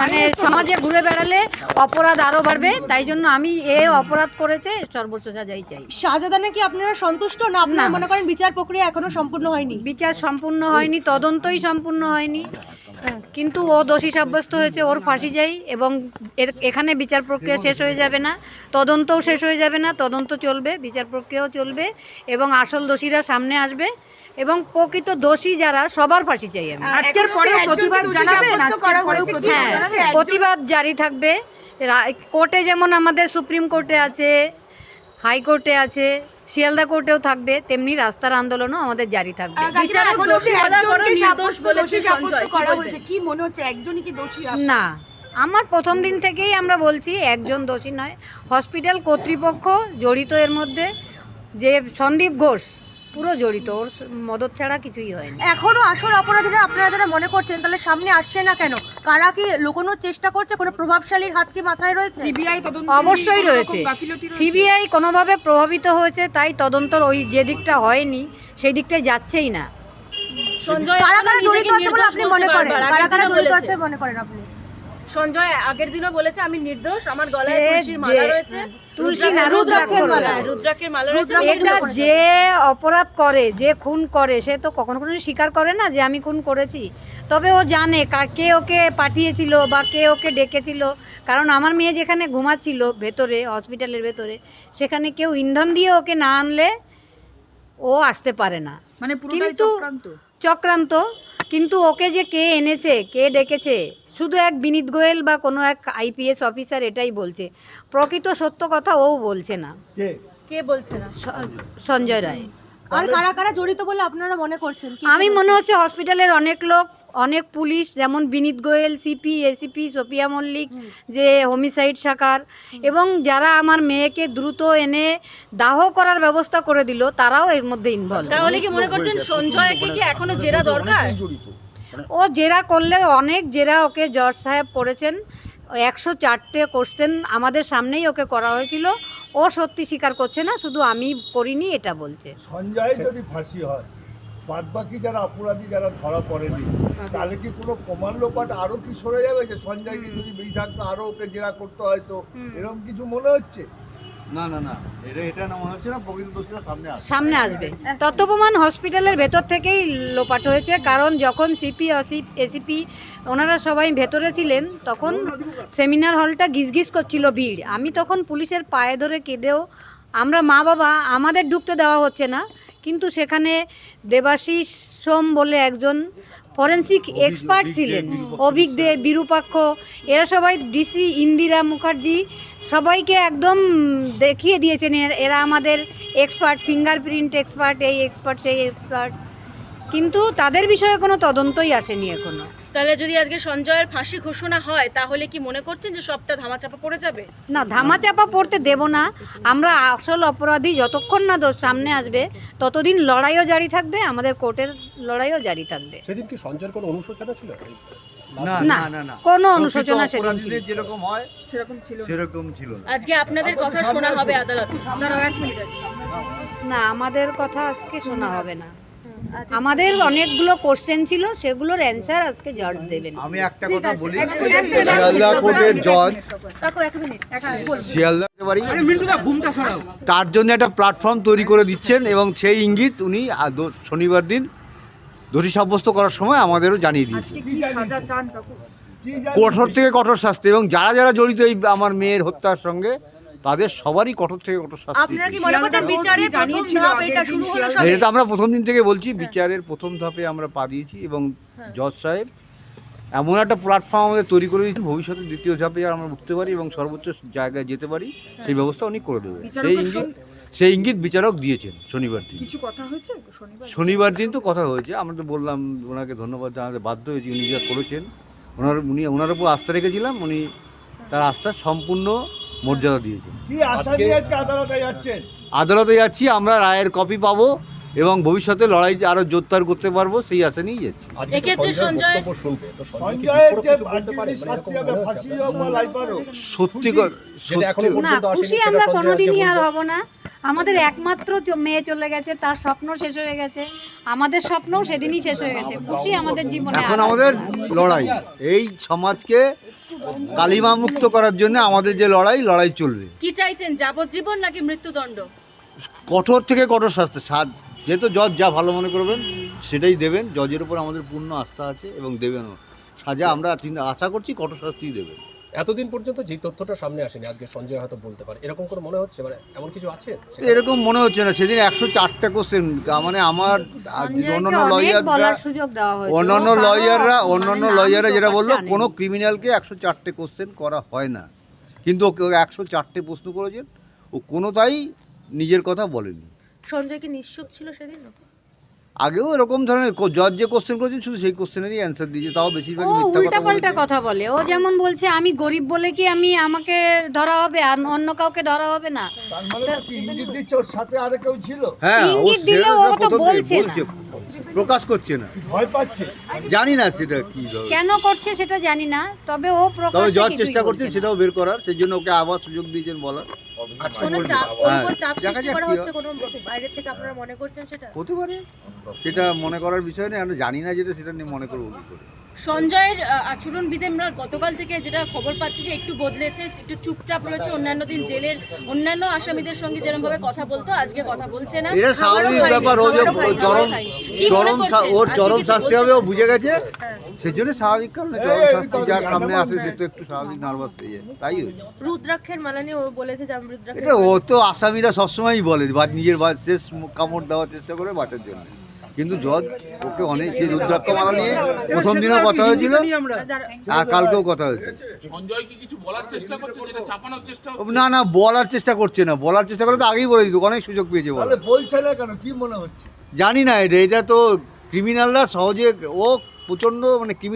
মানে সমাজে ঘুরে বেড়ালে অপরাধ আরও বাড়বে তাই জন্য আমি এ অপরাধ করেছে সর্বোচ্চ সাজাই চাই। শাহজাদানে কি আপনারা সন্তুষ্ট? না আপনারা মনে করেন বিচার প্রক্রিয়া এখনও সম্পূর্ণ হয়নি? বিচার সম্পূর্ণ হয়নি তদন্তই সম্পূর্ণ হয়নি। কিন্তু ও দোষী সাব্যস্ত হয়েছে ওর ফাঁসি যাই এবং এর এখানে বিচার প্রক্রিয়া শেষ হয়ে যাবে না। তদন্তও শেষ হয়ে যাবে না তদন্ত চলবে বিচার প্রক্রিয়াও চলবে এবং আসল দোষীরা সামনে আসবে। এবং প্রকৃত দোষী যারা সবার ফাঁসি চাই আমি। আজকের পরেও প্রতিবাদ জানাবেন আজকের পরেও প্রতিবাদ হ্যাঁ জানাবেন। প্রতিবাদ জারি থাকবে। কোর্টে যেমন আমাদের সুপ্রিম কোর্টে আছে হাইকোর্টে আছে শিয়ালদা কোর্টেও থাকবে তেমনি রাস্তার আন্দোলনও আমাদের জারি থাকবে। কাকিমা এখনও সে একজনকে সাব্যস্ত দোষী সাব্যস্ত করা হয়েছে কি মনে হচ্ছে? একজনই কি দোষী আপ- না আমার প্রথম দিন থেকেই আমরা বলছি একজন দোষী নয়। হসপিটাল কর্তৃপক্ষ জড়িত এর মধ্যে যে সন্দীপ ঘোষ পুরো জড়িত ওর মদত ছাড়া কিছুই হয়নি। এখনও আসল অপরাধীরা আপনারা যারা মনে করছেন তাহলে সামনে আসছে না কেন? কারা কি লুকোনোর চেষ্টা করছে? কোনো প্রভাবশালীর হাত কি মাথায় রয়েছে? সিবিআই তদন্ত অবশ্যই রয়েছে। সিবিআই কোনোভাবে প্রভাবিত হয়েছে তাই তদন্তর ওই যে দিকটা হয়নি সেই দিকটাই যাচ্ছেই না। সঞ্জয় কারা কারা জড়িত আছে বলে আপনি মনে করেন? কারা কারা জড়িত আছে মনে করেন আপনি? সঞ্জয় আগের দিনও বলেছে আমি নির্দোষ আমার গলায় তুলসীর মালা রয়েছে। তুলসী না রুদ্রাক্ষের মালা। রুদ্রাক্ষের মালা রয়েছে এটা যে অপরাধ করে যে খুন করে সে তো কখনো কখনো স্বীকার করে না যে আমি খুন করেছি। তবে ও জানে কা- কে ওকে পাঠিয়েছিল বা কে ওকে ডেকেছিল। কারণ আমার মেয়ে যেখানে ঘুমাচ্ছিল ভেতরে হসপিটালের ভেতরে সেখানে কেউ ইন্ধন দিয়ে ওকে না আনলে ও আসতে পারে না। মানে পুরোটাই কিন্তু চক্রান্ত? চক্রান্ত। কিন্তু ওকে যে কে এনেছে কে ডেকেছে শুধু এক বিনীত গোয়েল বা কোনো এক আইপিএস অফিসার এটাই বলছে। প্রকৃত সত্য কথা ও বলছে না। কে? বলছে না? সঞ্জয় রায়। আর কারা কারা জড়িত বলে আপনারা মনে করছেন? আমি মনে হচ্ছে হসপিটালের অনেক লোক অনেক পুলিশ যেমন Vineet Goyal CP ACP Sophia Mallick যে হোমিসাইড শাখার। এবং যারা আমার মেয়েকে দ্রুত এনে দাহ করার ব্যবস্থা করে দিল তারাও এর মধ্যে ইনভলভ তাহলে কি মনে করছেন সঞ্জয়কে কি এখনও জেরা দরকার? ও জেরা করলে অনেক জেরা ওকে জজ সাহেব করেছেন একশো চারটে কোশ্চেন আমাদের সামনেই ওকে করা হয়েছিল। ও সত্যি স্বীকার করছে না শুধু আমি করিনি এটা বলছে। সঞ্জয় যদি ফাঁসি হয় বাদ বাকি যারা অপরাধী যারা ধরা পড়েনি তাহলে কি কোনো প্রমাণ লোপাট আরও কি সরে যাবে যে সঞ্জয়কে যদি বেশি থাকতো আরও ওকে জেরা করতে হয়তো এরকম কিছু মনে হচ্ছে? না না না। এটা এটা না মনে হচ্ছে না প্রকৃত দোষীরা সামনে আসবে। সামনে আসবে। তত্ত্বপ্রমাণ হসপিটালের ভেতর থেকেই লোপাট হয়েছে কারণ যখন সিপি এসিপি ওনারা সবাই ভেতরে ছিলেন তখন সেমিনার হলটা গিজগিজ করছিল ভিড়। আমি তখন পুলিশের পায়ে ধরে কেঁদেও আমরা মা বাবা আমাদের ঢুকতে দেওয়া হচ্ছে না কিন্তু সেখানে দেবাশিস সোম বলে একজন ফরেন্সিক এক্সপার্ট ছিলেন অভিক দে বিরূপাক্ষ। এরা সবাই ডিসি ইন্দিরা মুখার্জি সবাইকে একদম দেখিয়ে দিয়েছেন এর- আমাদের এক্সপার্ট ফিঙ্গারপ্রিন্ট এক্সপার্ট এই এক্সপার্ট সেই এক্সপার্ট। কিন্তু তাদের বিষয়ে কোনো তদন্তই আসেনি এখনও। তাহলে যদি আজকে সঞ্জয়ের ফাঁসি ঘোষণা হয় তাহলে কি মনে করছেন যে সবটা ধামাচাপা পড়ে যাবে? না ধামাচাপা পড়তে দেব না। আমরা আসল অপরাধী যতক্ষণ না দোষ সামনে আসবে ততদিন লড়াইও জারি থাকবে আমাদের কোর্টের লড়াইও জারি থাকবে। সেদিন কি সঞ্জয়ের কোনো অনুশোচনা ছিল? না না, না না না। কোনো অনুশোচনা সেদিন যেরকম হয় সেরকম ছিল সেরকম ছিল আজকে আপনাদের কথা শোনা হবে আদালতে। দাঁড়াও, এক মিনিট না আমাদের কথা আজকে শোনা হবে না। আমাদের অনেকগুলো কোশ্চেন ছিল সেগুলোর অ্যান্সার আজকে জজ দেবেন। আমি একটা কথা বলি। শিয়ালদা কোর্টের জজ। শিয়ালদা তার জন্য একটা প্ল্যাটফর্ম তৈরি করে দিচ্ছেন এবং সেই ইঙ্গিত উনি শনিবার দিন দোষী সাব্যস্ত করার সময় আমাদেরও জানিয়ে দিয়েছেন। আজকে কি সাজা চান কাকু? কঠোর থেকে কঠোর শাস্তি এবং যারা যারা জড়িত এই আমার মেয়ের হত্যার সঙ্গে তাদের সবারই কঠোর থেকে কঠোর শাস্তি আপনারা কি মনে করছেন বিচারের প্রথম ধাপ এটা শুরু হলো সবে? এটা তো আমরা প্রথম দিন থেকে বলছি বিচারের প্রথম ধাপে আমরা পা দিয়েছি এবং জজ সাহেব এমন একটা প্ল্যাটফর্ম আমাদের তৈরি করে দিয়েছেন ভবিষ্যতে দ্বিতীয় ধাপে আমরা উঠতে পারি এবং সর্বোচ্চ জায়গায় যেতে পারি সেই ব্যবস্থা উনি করে দেবে বিচারকের সেই ইঙ্গিত সেই ইঙ্গিত বিচারক দিয়েছেন শনিবার দিন। কিছু কথা হয়েছে? শনিবার শনিবার দিন তো কথা হয়েছে আমরা তো বললাম ওনাকে ধন্যবাদ জানাতে বাধ্য হয়েছি উনি যা করেছেন। ওনার উনি ওনার উপর আস্থা রেখেছিলাম উনি তার আস্থা সম্পূর্ণ মর্যাদা দিয়েছেন কি আশা নিয়ে আজকে আদালতে যাচ্ছেন? আদালতে যাচ্ছি আমরা রায়ের কপি পাবো এবং ভবিষ্যতে লড়াই আরও জোরদার করতে পারব সেই আশা নিয়ে যাচ্ছি। সত্যি কথা সত্যি আমরা কোনোদিনই আর। হব না। আমাদের একমাত্র চ- মেয়ে চলে গেছে তার স্বপ্ন শেষ হয়ে গেছে। আমাদের স্বপ্নও সেদিনই শেষ হয়ে গেছে। খুশি আমাদের জীবনে এখন আর- আমাদের লড়াই। এই সমাজকে কালিমা মুক্ত করার জন্য আমাদের যে লড়াই লড়াই চলবে। কি চাইছেন যাবজ্জীবন নাকি মৃত্যুদণ্ড? কঠোর থেকে কঠোর শাস্তি। সাজ যেহেতু জজ যা ভালো মনে করবেন সেটাই দেবেন। জজের উপর আমাদের পূর্ণ আস্থা আছে এবং দেবেনও। সাজা আমরা চিন্তা- আশা করছি কঠোর শাস্তিই দেবেন। এতদিন পর্যন্ত যে তথ্যটা সামনে আসেনি আজকে সঞ্জয় হয়তো বলতে পারে। এরকম করে মনে হচ্ছে? মানে এমন কিছু আছে এরকম মনে হচ্ছে না। সেদিন একশো চারটে কোশ্চেন মানে আমার অন্যান্য হয়েছে অন্যান্য লয়াররা মানে অন্যান্য লয়াররা যেটা বলল কোনো ক্রিমিনালকে একশো চারটে কোশ্চেন করা হয় না। কিন্তু ওকে একশো চারটে প্রশ্ন করেছেন। ও কোনোটাই নিজের কথা বলেনি। সঞ্জয় কি নিশ্চুপ ছিল সেদিন? আগেও এরকম ধরনের জজ যে কোশ্চেন করেছেন শুধু সেই কোশ্চেনেরই অ্যান্সার দিয়েছে। তাও বেশিরভাগ ও উল্টা পাল্টা কথা বলে। ও যেমন বলছে আমি গরিব বলে কি আমি আমাকে ধরা হবে? আর অন্য কাউকে ধরা হবে না? মানে ইঙ্গিত দিচ্ছে ওর সাথে আর কেউ ছিল? হ্যাঁ ইঙ্গিত দিলেও সেটা ও তো বলছে না। প্রকাশ করছে না। ভয় পাচ্ছে। জানি না সেটা কি কেন করছে সেটা জানি না তবে ও তবে জজ কিছুই চেষ্টা করছে সেটাও বের করার সেই জন্য ওকে আবার সুযোগ দিয়েছেন বলার। কোনো চাপ ওর হ্যাঁ, চাপ সৃষ্টি করা হচ্ছে কোনো বাইরের থেকে আপনারা মনে করছেন সেটা? হতে পারে। সেটা মনে করার বিষয় নেই আমরা জানি না যেটা সেটা নিয়ে মনে করব কি করে। সঞ্জয়ের আহ, আচরণ বিধে আমরা গতকাল থেকে যেটা খবর পাচ্ছি যে একটু বদলেছে একটু চুপচাপ রয়েছে অন্যান্য দিন জেলের অন্যান্য আসামিদের সঙ্গে যেরকম ভাবে কথা বলতো আজকে কথা বলছে না। এটা স্বাভাবিক ব্যাপার ও যে চরম চরম ওর চরম শাস্তি হবে ও বুঝে গেছে। হ্যাঁ। সেই জন্য স্বাভাবিক কারণে চরম শাস্তি যার সামনে আসে সে তো একটু স্বাভাবিক নার্ভাস হয়ে যায় তাই রুদ্রাক্ষের মালা নিয়ে ও বলেছে যে আমি রুদ্রাক্ষের এটা ও তো আসামিরা সবসময়ই বলে বা নিজের বা শেষ কামড় দেওয়ার চেষ্টা করে বাঁচার জন্য। কিন্তু জজ ওকে অনেক সেই রুদ্রাক্ষ মালা নিয়ে প্রথম দিনও কথা হয়েছিল আর কালকেও কথা হয়েছে। সঞ্জয় কি কিছু বলার চেষ্টা করছে যেটা চাপানোর চেষ্টা হচ্ছে? না না বলার চেষ্টা করছে না। বলার চেষ্টা করলে তো আগেই বলে দিত অনেক সুযোগ পেয়েছে বলছে না কেন? কি মনে হচ্ছে? জানি না এটা এটা তো ক্রিমিনালরা সহজে ও প্রচণ্ড মানে